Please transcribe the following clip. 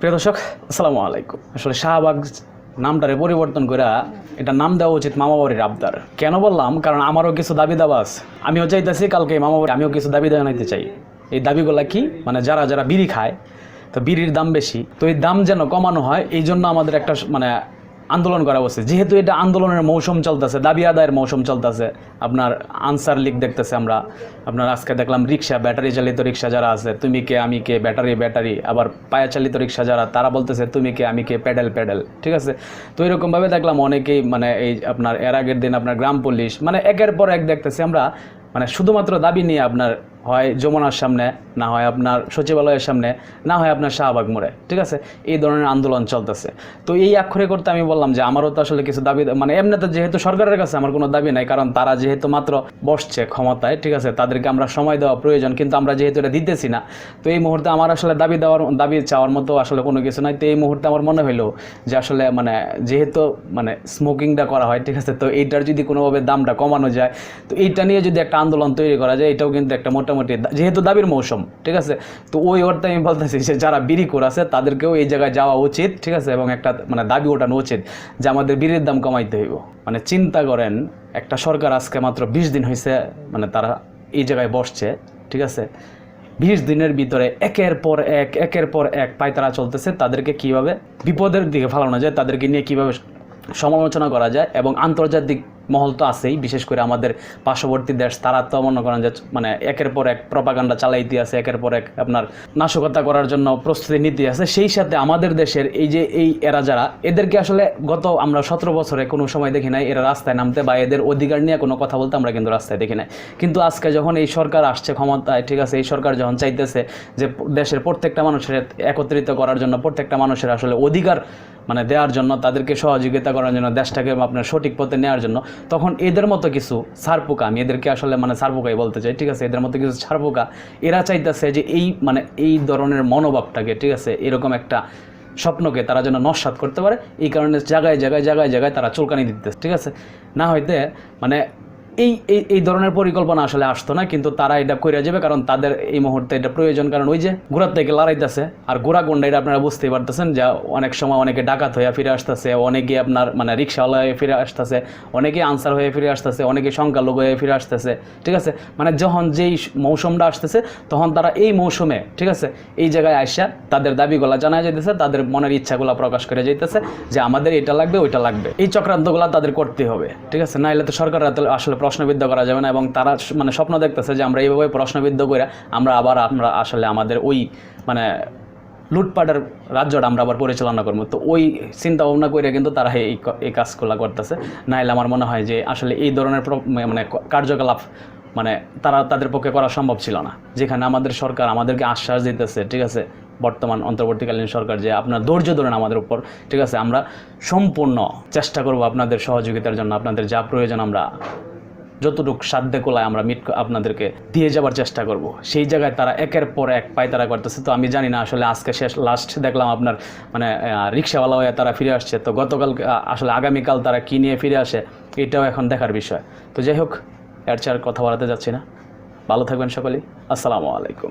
প্রিয় দর্শক, আসসালামু আলাইকুম। আসলে শাহবাগ নামটারে পরিবর্তন করে এটা নাম দেওয়া উচিত মামাবাড়ির আবদার। কেন বললাম? কারণ আমারও কিছু দাবি দাবা আছে। আমিও চাইতেছি কালকে মামাবাড়ি আমিও কিছু দাবি জানাইতে চাই। এই দাবিগুলো কি? মানে যারা যারা বিড়ি খায়, তো বিড়ির দাম বেশি। তো এই দাম যেন কমানো হয় এই জন্য আমাদের একটা মানে আন্দোলন করা উচিত যেহেতু এটা আন্দোলনের মৌসুম চলতেছে, দাবি আদায়ের মৌসুম চলতেছে, আপনার আনসার লিগ দেখতেছে আমরা। আপনার আজকে দেখলাম রিক্সা, ব্যাটারি চালিত রিক্সা যারা আছে, তুমি কে, আমি কে, ব্যাটারি ব্যাটারি। আবার পায়া চালিত রিক্সা যারা, তারা বলতেছে, তুমি কে, আমি কে, প্যাডেল প্যাডেল। ঠিক আছে? তো এরকমভাবে দেখলাম অনেকেই মানে এই আপনার এর আগের দিন আপনার গ্রাম পুলিশ মানে একের পর এক দেখতেছি আমরা। মানে শুধুমাত্র দাবি নিয়ে আপনার হয় যমুনার সামনে, না হয় আপনার সচিবালয়ের সামনে, না হয় আপনার শাহবাগ মোড়ে, ঠিক আছে? এই ধরনের আন্দোলন চলতেছে। তো এই আক্ষরে করতে আমি বললাম যে আমারও তো আসলে কিছু দাবি মানে এমনিতে যেহেতু সরকারের কাছে আমার কোনো দাবি নাই, কারণ তারা যেহেতু মাত্র বসছে ক্ষমতায়, ঠিক আছে? তাদেরকে আমরা সময় দেওয়া প্রয়োজন, কিন্তু আমরা যেহেতু এটা দিতেছি না, তো এই মুহূর্তে আমার আসলে দাবি দেওয়ার, দাবি চাওয়ার মতো আসলে কোনো কিছু নাই। তো এই মুহূর্তে আমার মনে হইল যে আসলে মানে যেহেতু মানে স্মোকিংটা করা হয়, ঠিক আছে? তো এইটার যদি কোনোভাবে দামটা কমানো যায়, তো এইটা নিয়ে যদি একটা আন্দোলন তৈরি করা যায়, এটাও কিন্তু একটা মোটামুটি দা- যেহেতু দাবির মৌসুম, ঠিক আছে? তো ওই অর্থে আমি বলতেছি যে যারা বিড়ি আছে তাদেরকেও এই জায়গায় যাওয়া উচিত, ঠিক আছে? এবং একটা মানে দাবি ওঠানো উচিত যে আমাদের বিড়ির দাম কমাইতে হইব। মানে চিন্তা করেন, একটা সরকার আজকে মাত্র বিশ দিন হয়েছে মানে তারা এই জায়গায় বসছে, ঠিক আছে? বিশ দিনের ভিতরে একের পর এক, একের পর এক পায়তারা চলতেছে, তাদেরকে কীভাবে বিপদের দিকে ফালানো যায়, তাদেরকে নিয়ে কীভাবে সমালোচনা করা যায় এবং আন্তর্জাতিক মহল তো আছেই, বিশেষ করে আমাদের পার্শ্ববর্তী দেশ, তারা তো মনে করেন যে মানে একের পর এক প্রপাগান্ডা চালাইতে আছে একের পর এক আপনার নাশকতা করার জন্য প্রস্তুতি নিতে আছে সেই সাথে আমাদের দেশের এই যে এই এরা যারা, এদেরকে আসলে গত আমরা সতেরো বছরে কোনো সময় দেখি নাই, এরা রাস্তায় নামতে বা এদের অধিকার নিয়ে কোনো কথা বলতে আমরা কিন্তু রাস্তায় দেখি নাই। কিন্তু আজকে যখন এই সরকার আসছে ক্ষমতায়, ঠিক আছে, এই সরকার যখন চাইতেছে যে দেশের প্রত্যেকটা মানুষের একত্রিত করার জন্য প্রত্যেকটা মানুষের আসলে অধিকার মানে দেওয়ার জন্য, তাদেরকে সহযোগিতা করার জন্য, দেশটাকে আপনার সঠিক পথে নেওয়ার জন্য, তখন এদের মতো কিছু সারপোকা, আমি এদেরকে আসলে মানে সারপোকাই বলতে চাই, ঠিক আছে? এদের মতো কিছু সারপোকা, এরা চাইতেছে যে এই মানে এই ধরনের মনোভাবটাকে, ঠিক আছে? এরকম একটা স্বপ্নকে তারা যেন নস্বাত করতে পারে, এই কারণে জায়গায় জায়গায় জায়গায় জায়গায় তারা চুলকানি দিতেছে, ঠিক আছে? না হইতে মানে এই এই ধরনের পরিকল্পনা আসলে আসতো না, কিন্তু তারা এটা করে যাবে, কারণ তাদের এই মুহূর্তে এটা প্রয়োজন। কারণ ওই যে ঘোরার থেকে লড়াইতেছে, আর ঘোরা গন্ডা এটা আপনারা বুঝতেই পারতেছেন যে অনেক সময় অনেকে ডাকাত হয়ে ফিরে আসতেছে, অনেকে আপনার মানে রিক্সাওয়ালা ফিরে আসতেছে, অনেকে আনসার হয়ে ফিরে আসতেছে, অনেকে সংখ্যালঘু হয়ে ফিরে আসতেছে, ঠিক আছে? মানে যখন যেই মৌসুমটা আসতেছে, তখন তারা এই মৌসুমে, ঠিক আছে? এই জায়গায় আসা তাদের দাবিগুলা জানা যাইতেছে, তাদের মনের ইচ্ছাগুলো প্রকাশ করে যাইতেছে, যে আমাদের এটা লাগবে, ওইটা লাগবে। এই চক্রান্তগুলো তাদের করতে হবে, ঠিক আছে? নাইলে তো সরকার আসলে প্রশ্নবিদ্ধ করা যাবে না এবং তারা মানে স্বপ্ন দেখতেছে যে আমরা এইভাবে প্রশ্নবিদ্ধ করে আমরা আবার আমরা আসলে আমাদের ওই মানে লুটপাটের রাজ্যটা আমরা আবার পরিচালনা করব। তো ওই চিন্তা ভাবনা করে কিন্তু তারা এই এই কাজগুলো করতেছে। নাইলে আমার মনে হয় যে আসলে এই ধরনের মানে কার্যকলাপ মানে তারা তাদের পক্ষে করা সম্ভব ছিল না। যেখানে আমাদের সরকার আমাদেরকে আশ্বাস দিতেছে, ঠিক আছে, বর্তমান অন্তর্বর্তীকালীন সরকার যে আপনার ধৈর্য ধরেন আমাদের উপর, ঠিক আছে, আমরা সম্পূর্ণ চেষ্টা করব আপনাদের সহযোগিতার জন্য, আপনাদের যা প্রয়োজন আমরা যতটুকু সাধ্যে কোলায় আমরা মিট আপনাদেরকে দিয়ে যাবার চেষ্টা করব। সেই জায়গায় তারা একের পর এক পায়তারা করতেছে। তো আমি জানি না আসলে আজকে শেষ লাস্ট দেখলাম আপনার মানে রিক্সাওয়ালা হয়ে তারা ফিরে আসছে। তো গতকাল আসলে আগামীকাল তারা কী নিয়ে ফিরে আসে, এটাও এখন দেখার বিষয়। তো যাই হোক, এর চার কথা বলাতে যাচ্ছি না। ভালো থাকবেন সকলেই। আসসালামু আলাইকুম।